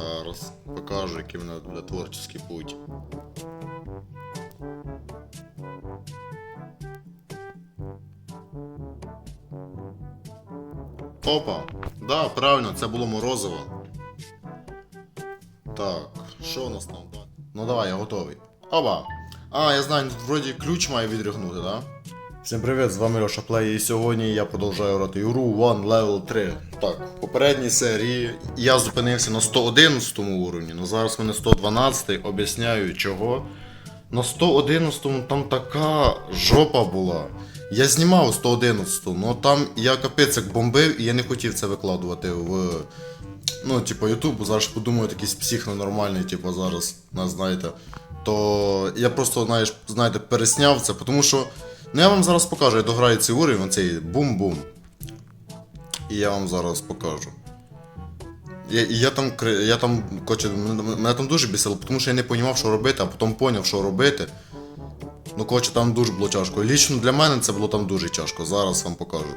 Зараз покажу, який в мене буде творчий путь. Опа! Да, правильно, це було морозиво. Так, що у нас там? Ну давай, я готовий. Опа! А, я знаю, тут вроді ключ має відригнути, да? Всім привіт, з вами Льоша Плей, і сьогодні я продовжую грати ігру One Level 3. Так, в попередній серії я зупинився на 111 уровні, але зараз в мене 112 об'ясняю чого. На 111 там така жопа була. Я знімав 111, але там я капець як бомбив і я не хотів це викладувати в. Ну, типу, Ютуб, зараз ж подумають, якийсь псих ненормальний, типу, зараз нас знаєте. То я просто, знаєш, знаєте, пересняв це, тому що. Ну я вам зараз покажу, я дограю цей уровень, оцей бум-бум. І я вам зараз покажу. Я, я там, я там, коротше, мене, там дуже бісило, тому що я не розумів, що робити, а потім зрозумів, що робити. Ну, коротше, там дуже було тяжко. Лічно для мене це було там дуже тяжко. Зараз вам покажу.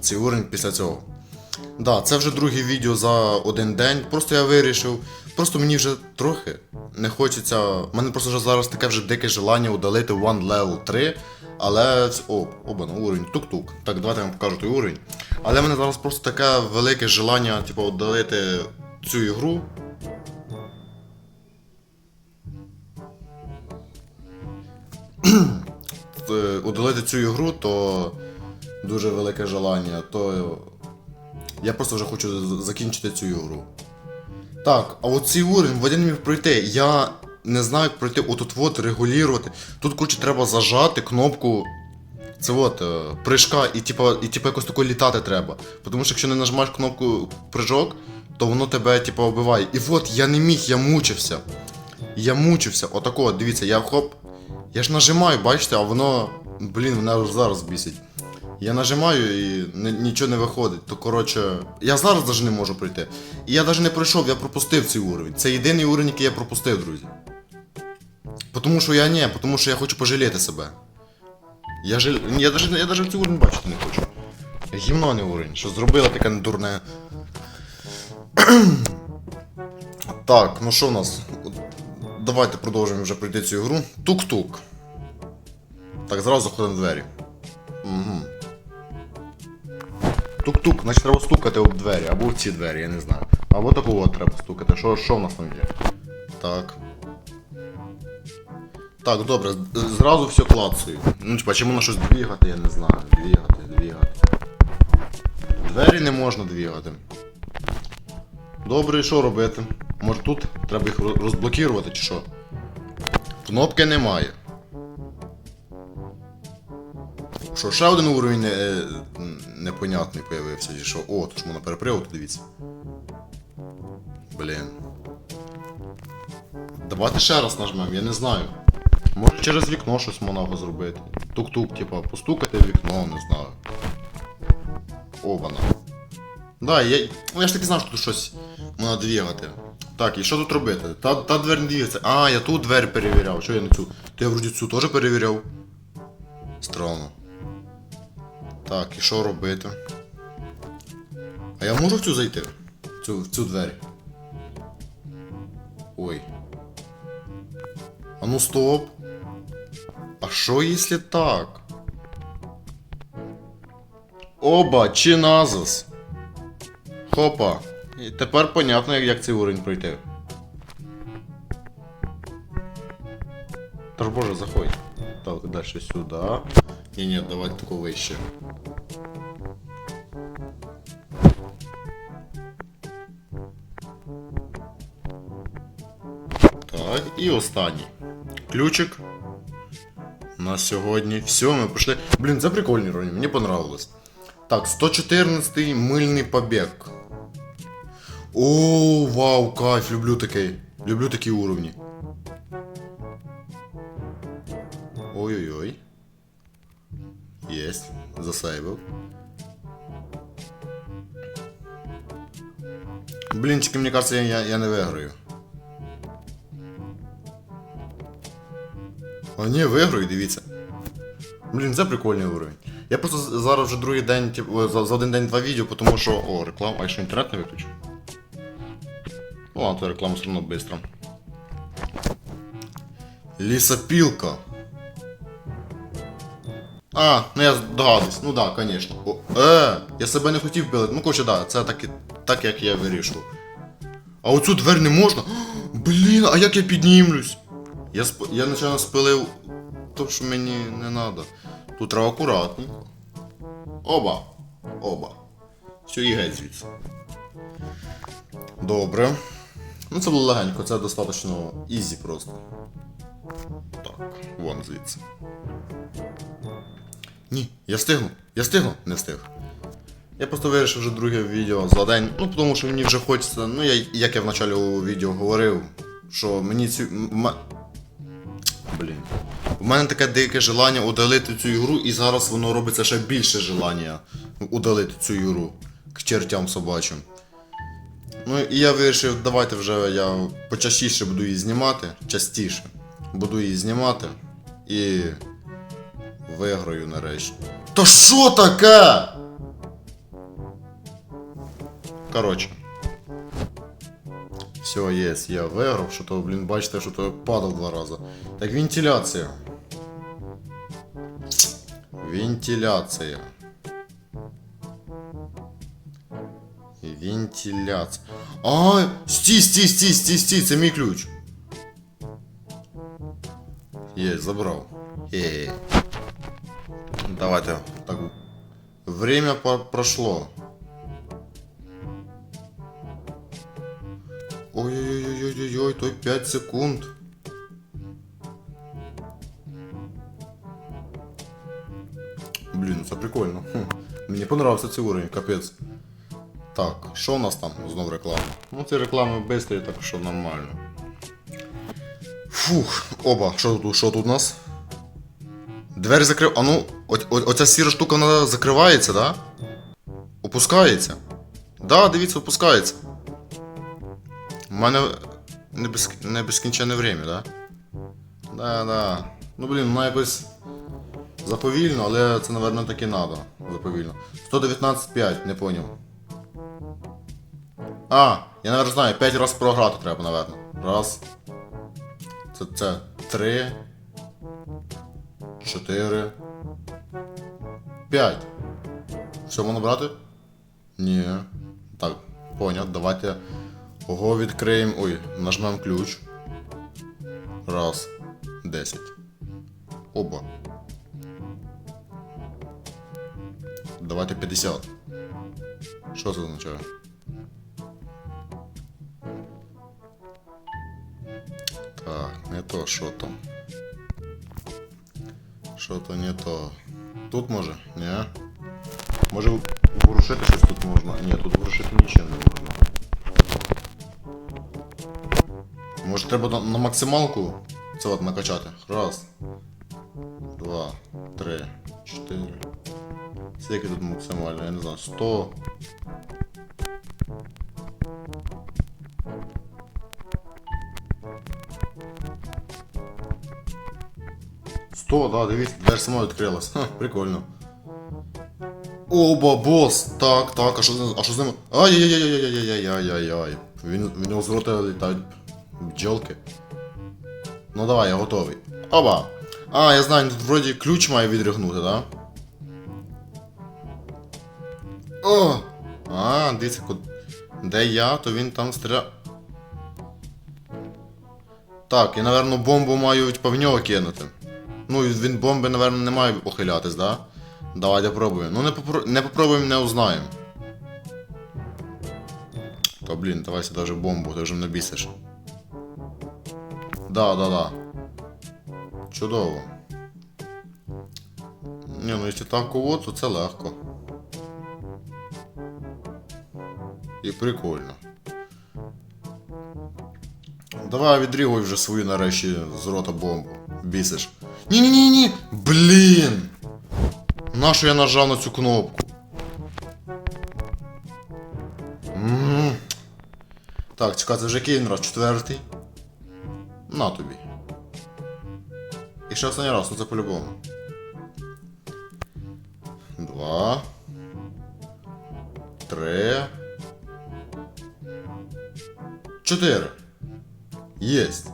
Цей уровень після цього. Да, це вже друге відео за один день. Просто я вирішив. Просто мені вже трохи не хочеться. У мене просто вже зараз таке вже дике желання удалити One Level 3. Але. О, оба на уровень. Тук-тук. Так, давайте я вам покажу той уровень. Але в мене зараз просто таке велике желання, типу, удалити цю ігру. Е, Удалити цю ігру, то дуже велике желання, то я просто вже хочу закінчити цю ігру. Так, а от цей уровень Вадим не міг пройти. Я не знаю, як пройти отут от регулювати. Тут, коротше, треба зажати кнопку. Це от, е, прыжка, і типа, і типа якось тако літати треба. Тому що якщо не нажимаєш кнопку прыжок, то воно тебе типа вбиває. І от я не міг, я мучився. Я мучився. Отако, дивіться, я хоп. Я ж нажимаю, бачите, а воно. Блін, мене зараз бісить. Я нажимаю і нічого не виходить. То коротше, я зараз навіть не можу пройти. І я навіть не пройшов, я пропустив цей уровень. Це єдиний уровень, який я пропустив, друзі. Тому що я не, тому що я хочу пожаліти себе. Я жаль... Я навіть, я навіть цей уровень бачити не хочу. Гімно не уровень, що зробила таке дурне. так, ну що в нас? Давайте продовжуємо вже пройти цю гру. Тук-тук. Так, зразу заходимо в двері. Угу. Тук-тук, значить треба стукати об двері, або в ці двері, я не знаю. Або такого от треба стукати. Що, що в нас там є? Так. Так, добре, зразу все клацаю. Ну, типа, чому на щось двігати, я не знаю. Двігати, двігати. Двері не можна двігати. Добре, і що робити? Може тут треба їх роз- розблокувати чи що? Кнопки немає. Що, ще один уровень не, непонятний появився, чи що? О, тут ж перепривод, дивіться. Блін. Давайте ще раз нажмемо, я не знаю. Може через вікно щось монаго зробити. Тук-тук, типа, постукати в вікно, не знаю. Обана. Да, я. Я ж таки знав, що тут щось можна двігати. Так, і що тут робити? Та, та двері не двігається. А, я ту двері перевіряв. Що я не цю? То я вроді цю теж перевіряв. Странно. Так, і що робити? А я можу в цю зайти? В Цю, в цю двері. Ой. А ну стоп. А що якщо так? Оба, чи назас. Хопа. І тепер понятно, як, цей уровень пройти. Та ж боже, заходь. Так, далі сюди. Ні, ні, давайте тако вище. Так, і останній. Ключик. На сьогодні. Все, ми пішли. Блін, це прикольний рівень, мені понравилось. Так, 114-й мильний побіг. О, вау, кайф, люблю такий. Люблю такі уровні. Ой-ой-ой. Єсть, засейвив. Блін, тільки мені кажется, я, я, не виграю. А ні, виграю, дивіться. Блін, це прикольний уровень. Я просто зараз вже другий день, типу, за, за один день два відео, тому що. О, реклама, а я що інтернет не виключив? Ну ладно, то реклама все равно быстро. Лісопілка. А, ну я догадуюсь. Ну да, конечно. О, е, я себе не хотів білити. Ну, короче, да, це так, і- так як я вирішив. А оцю двері не можна. Блін, а як я піднімлюсь? Я, сп... я начально спилив то, що мені не треба. Тут треба акуратненько. Оба. Оба. Все, і геть звідси. Добре. Ну це було легенько, це достатньо ізі просто. Так, вон звідси. Ні, я встигну. Я встигну? Не встиг. Я просто вирішив вже друге відео за день. Ну, тому що мені вже хочеться. Ну, я, як я в началі у відео говорив, що мені цю. м- Блін. У мене таке дике желання удалити цю ігру, і зараз воно робиться ще більше желання удалити цю ігру к чертям собачим. Ну і я вирішив, давайте вже я почастіше буду її знімати. Частіше. Буду її знімати. І. Виграю нарешті. Та що таке? Коротше. Все, єс, я виграв, що то, блін, бачите, що то падав два рази. Так, вентиляція. Вентиляція. Вентиляція. А, стій, стій, стій, стій, стій, це мій ключ. Є, забрав. Є. Давайте, так. Время прошло. Ой-ой-ой-ой-ой, той 5 секунд. Блін, це прикольно. Хм. Мені понравився цей уровень, капець. Так, що у нас там? Знов реклама. Ну, ці реклами швидкі, так що нормально. Фух, оба, що тут, що тут у нас? Двері закрив. А ну, о, о, оця сіра штука вона закривається, да? Опускається. Да, дивіться, опускається. У мене не, без, не безкінченне время, да? Да, да. Ну блін, вона якось заповільно, але це, напевно, таки надо. Заповільно. 119.5, не поняв. А, я наверное знаю, 5 раз програти треба, напевно. Раз. Це, це. Три. Чотири. П'ять. Все можна брати? Ні. Так, поняв, давайте Ого відкриємо. Ой, нажмемо ключ. Раз. Десять. Оба. Давайте 50. Що це означає? Так, не то, що там. Що то не то. Тут може? Ні. Може ворушити щось тут можна? Ні, тут ворушити нічим не можна. Може треба на, на максималку це от накачати. Раз. Два. Три. Чотири. Скільки тут максимально? Я не знаю. Сто. Сто, да, дивіться, двері сама відкрилась. Ха, прикольно. Оба, бос! Так, так, а що з ним? А що з ним? Ай-яй-яй-яй-яй-яй-яй-яй. Він, в нього з рота літають бджолки. Ну давай, я готовий. Оба! А, я знаю, тут вроді ключ має відригнути, да? О! А, дивіться, куд... де я, то він там стріля. Так, я, напевно, бомбу маю в нього кинути. Ну, він бомби, напевно, не має похилятись, да? Давайте пробуємо. Ну не, попро... не попробуємо, не узнаємо. Та блін, давай сюди вже бомбу, ти вже не бісиш. Да, да, да. Чудово. Ні, ну якщо так кого, то це легко. І прикольно. Давай відрігуй вже свою нарешті з рота бомбу. Бісиш. Ні-ні-ні-ні! Блін! Нащо я нажав на цю кнопку? М. Так, чекай, вже який раз? Четвертий. На тобі. І ще останній раз, ну це по-любому. Два. Три. 4. Єсть.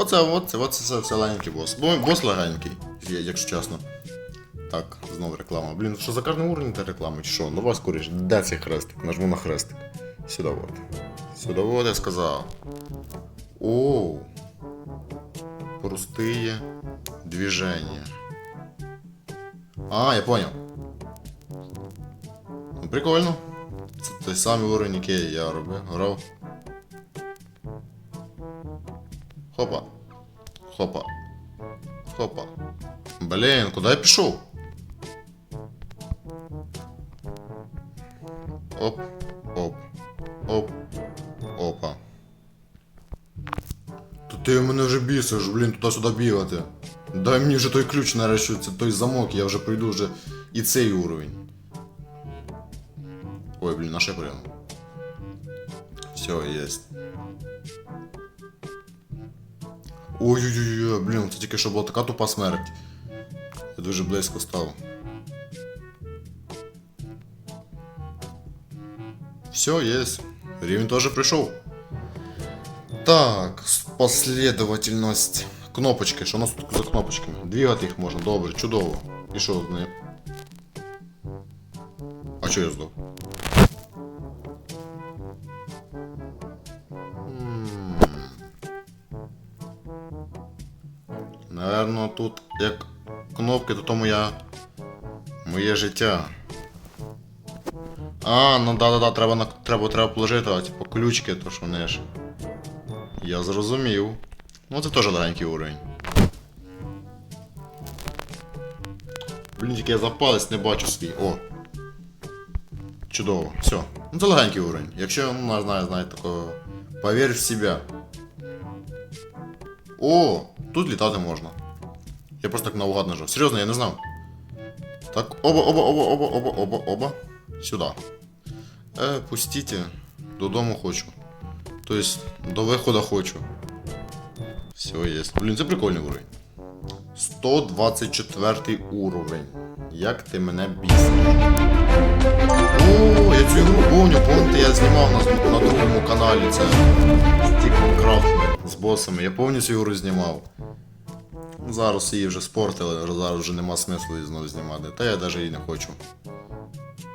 Оце, оце, оце все, все легенький бос. Бо бос легенький, якщо чесно. Так, знову реклама. Блін, що за кожний уровень та реклама, чи? Ну вас скоріш. Де цей хрестик? Нажму на хрестик. Сюди от. Сюди от я сказав. Оу. Простые движения. А, я понял. Ну, прикольно. Це той самий уровень, який я робив, грав. Хопа. Хопа. Хопа. Блін, куди я пішов? Оп. Оп. Оп. Опа. То ти мене вже бісиш, блін, туди-сюди бігати. Дай мені вже той ключ нарешті, це той замок, я вже пройду вже і цей уровень. Ой, блін, наше прийом. Все, єсть. Ой-ой-ой, блін, це тільки що була така тупа смерть. Я дуже близько став. Все, есть. Рівень теж прийшов. Так, с- последовательность. Кнопочки. Що у нас тут за кнопочками? Двигати їх можна, добре, чудово. І що з нею? А чого я здох? Тут як кнопки, то то моя. Моє життя. А, ну да-да-да, треба, треба, треба положити, а, типу, ключки, то що вони ж. Я зрозумів. Ну це теж легенький уровень. Блін, тільки я за палець не бачу свій. О. Чудово. Все. Ну це легенький уровень. Якщо, ну, не знаю, знаєте, такого. Повір в себе. О, тут літати можна. Я просто так наугад нажав. Серйозно, я не знав. Так, оба, оба, оба, оба, оба, оба, оба. Сюда. Е, пустите. Додому хочу. Тобто, до виходу хочу. Все, є. Блін, це прикольний уровень. 124 уровень. Як ти мене бісиш. О, я цю ігру помню, помните, я знімав на, на другому каналі це Стіккрафт з босами. Я повністю цю ігру знімав. Зараз її вже спортили, зараз вже нема смислу її знову знімати. Та я навіть її не хочу.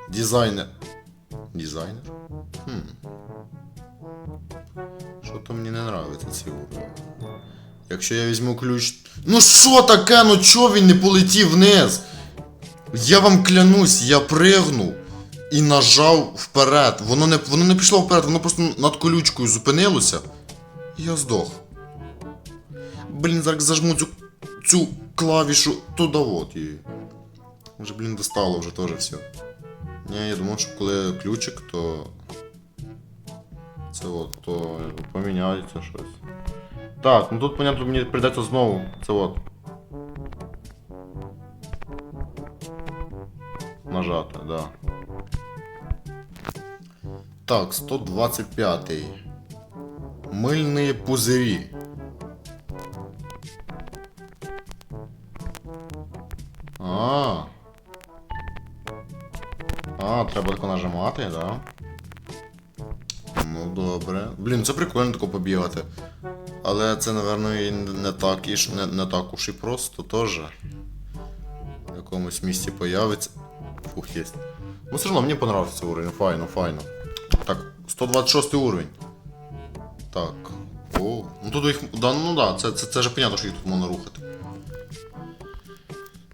Дизайнер. Дизайнер? Хм. Що то мені не нравиться ці уровні. Якщо я візьму ключ. Ну що таке? Ну чо він не полетів вниз? Я вам клянусь, я пригнув і нажав вперед. Воно не, воно не пішло вперед, воно просто над колючкою зупинилося. І я здох. Блін, зараз зажму цю, цю клавішу туди от її. Вже, блін, достало вже теж все. Ні, я думав, що коли ключик, то. Це от, то поміняється щось. Так, ну тут, понятно, мені прийдеться знову. Це от. Нажати, да. Так, 125. Мильні пузирі. А. Треба тако нажимати, да? Ну добре. Блін, це прикольно тако побігати. Але це, напевно, і не так, і не, не так уж і просто теж. В якомусь місці появиться. Фух, єсть. Ну все одно мені понравився уровень, файно, файно. Так, 126 уровень. Так. О, ну тут їх. Да, ну да, це, це, це ж понятно, що їх тут можна рухати.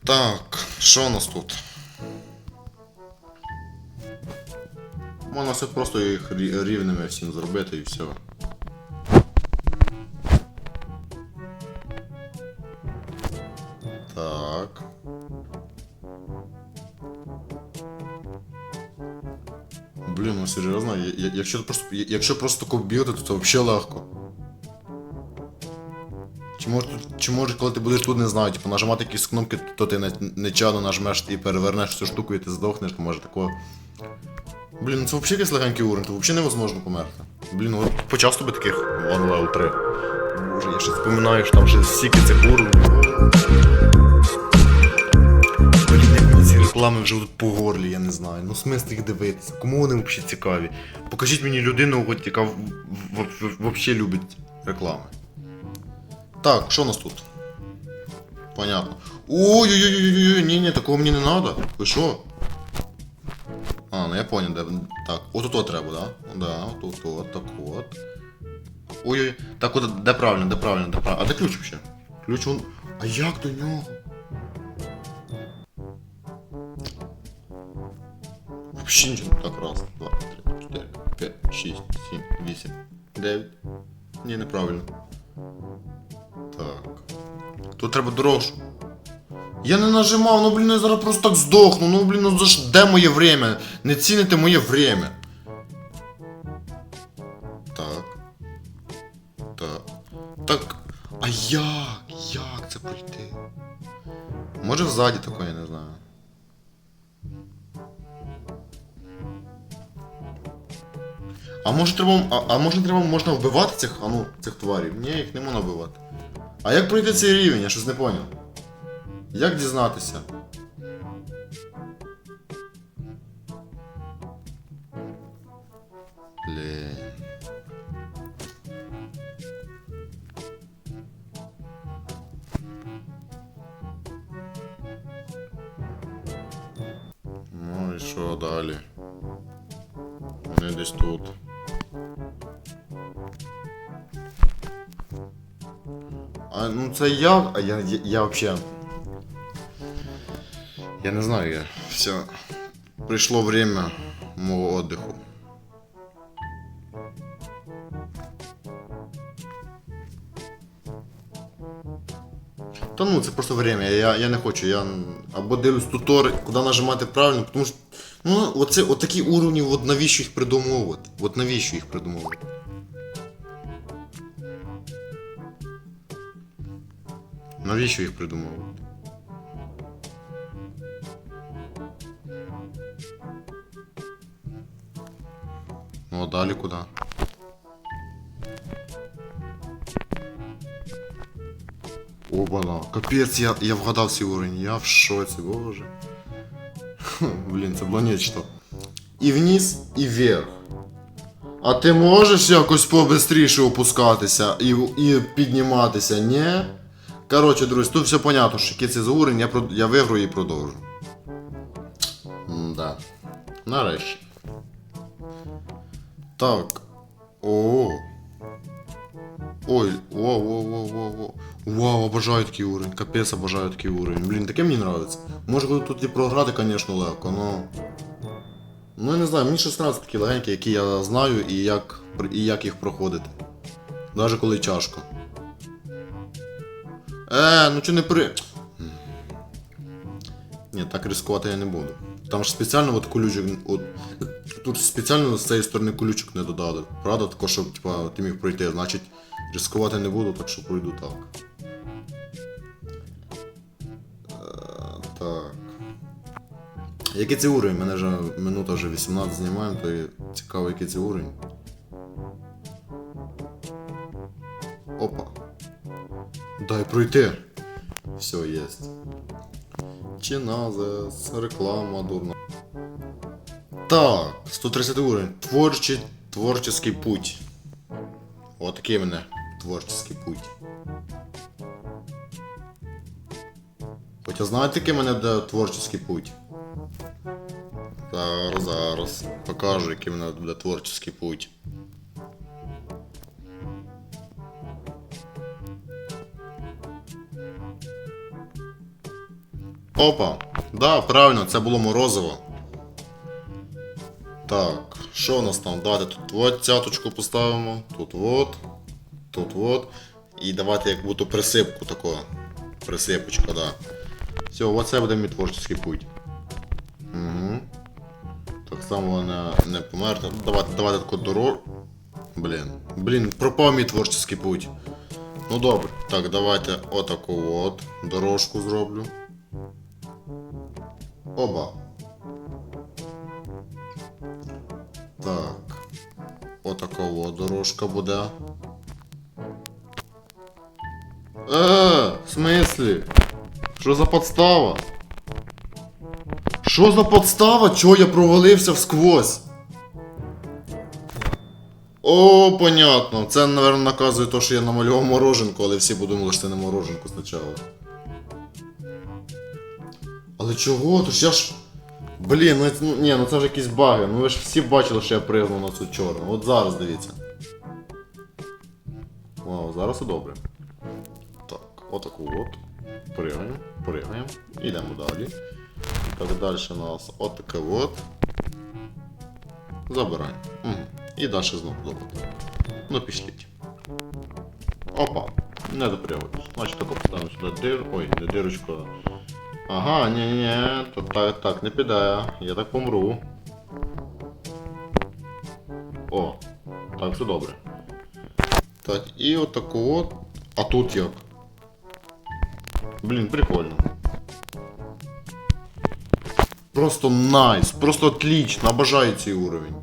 Так, що у нас тут? Можна все просто їх рівними всім зробити і все. Так. Блін, ну серйозно, якщо просто, якщо просто тако бігати, то це взагалі легко. Чи може, чи може, коли ти будеш тут, не знаю, типу, нажимати якісь кнопки, то ти не, нечайно нажмеш і перевернеш цю штуку і ти здохнеш, то може такого. Блін, ну це взагалі якийсь легенький уровень, то взагалі невозможно померти. Блін, от почав тобі таких One Level 3. Боже, я ще споминаю, що там ще стільки цих уровнів. Блін, як мені ці реклами вже тут по горлі, я не знаю. Ну смисл їх дивитися. Кому вони взагалі цікаві? Покажіть мені людину, яка взагалі любить реклами. Так, що у нас тут? Понятно. Ой-ой-ой-ой-ой, ні, ні, такого мені не треба. Ви що? А, ну я понял, де. Так, от тут треба, да? Да, тут от, так от. Ой-ой, так от, де правильно, де правильно, де правильно. А де ключ вообще? Ключ он. А як до нього? Вообще нічого. Так, раз, два, три, чотири, п'ять, шість, сім, вісім, дев'ять. Ні, неправильно. Так. Тут треба дорожку. Я не нажимав, ну блін, я зараз просто так здохну. Ну блін, ну за ж де моє время? Не ціните моє время. Так. Так. Так. А як? Як це пройти? Може взаді такої, я не знаю. А може треба. А, а може треба можна вбивати цих, а ну, цих тварів? Ні, їх не можна вбивати. А як пройти цей рівень? Я щось не поняв. Як дізнатися? Ну і що далі? Вони десь тут. А ну це я. А я, я, я вообще. Я не знаю, я. Все. Пришло время мого отдыху. Та ну, це просто время, я, я не хочу, я або дивлюсь тутори, куди нажимати правильно, тому що. Ну, оце, от такі уровні, от навіщо їх придумовувати? От навіщо їх придумовувати? Навіщо їх придумовувати? Ну а далі куди? Обана, капець, я, я вгадав цей уровень, я в шоці, боже. Блін, це було нечто. І вниз, і вверх. А ти можеш якось побистріше опускатися і, і підніматися, ні? Коротше, друзі, тут все понятно, що який це за уровень, я, прод- я виграю і продовжу. Да. Нарешті. Так. О. Ой, воу. Вау, обожаю такий уровень. Капець, обожаю такий уровень. Блін, таке мені нравится. Може коли тут і програти, звісно, легко, но. Ну я не знаю, мені 16 такі легенькі, які я знаю і як, і як їх проходити. Навіть коли тяжко. Е, ну чи не при. Ні, так ризикувати я не буду. Там ж спеціально от колючок. От, тут спеціально з цієї сторони колючок не додали. Правда, тако, щоб типа, ти міг пройти. Значить, ризикувати не буду, так що пройду так. Е, так. Який це уровень? Мене вже минута вже 18 знімаємо, то і цікаво, який це уровень. Опа. Дай пройти. Все, есть. Чиназес, реклама дурна. Так, 130 уровень. Творчий, творческий путь. Вот такий в мене творческий путь. Хоча знаєте, який мене буде творческий путь? Зараз, зараз. Покажу, який мене буде творческий путь. Опа! Да, правильно, це було морозиво. Так, що у нас там? Давайте тут цяточку поставимо, тут от, тут от. І давайте як будто присипку такого. Присипочка, да. Все, оце буде мій творчий путь. Угу. Так само не, не померти. Давайте, давайте таку дорогу. Блін. Блін, пропав мій творчий путь. Ну добре. Так, давайте отаку от дорожку зроблю. Оба. Так. Отакова дорожка буде. Е, в смислі? Що за подстава? Що за подстава? Чого я провалився всквозь? О, понятно. Це, напевно, наказує те, що я намалював мороженку, але всі подумали, що це не мороженку спочатку. Але чого? Тож я ж. Блін, ну, ну ні, ну це ж якісь баги. Ну ви ж всі бачили, що я пригнув на цю чорну. От зараз дивіться. Вау, зараз все добре. Так, отаку от. Пригаємо, пригаємо. Ідемо далі. Так, далі у нас отаке от. Забираємо. Угу. І далі знову золото. Ну пішліть. Опа. Не допрягуєш. Значить тако поставимо сюди дир. Ой, не дирочку. Ага, ні, ні, ні, то так, так не піде. Я так помру. О, так все добре. Так, і отаку от. А тут як? Блін, прикольно. Просто найс, просто отлично, обожаю цей уровень.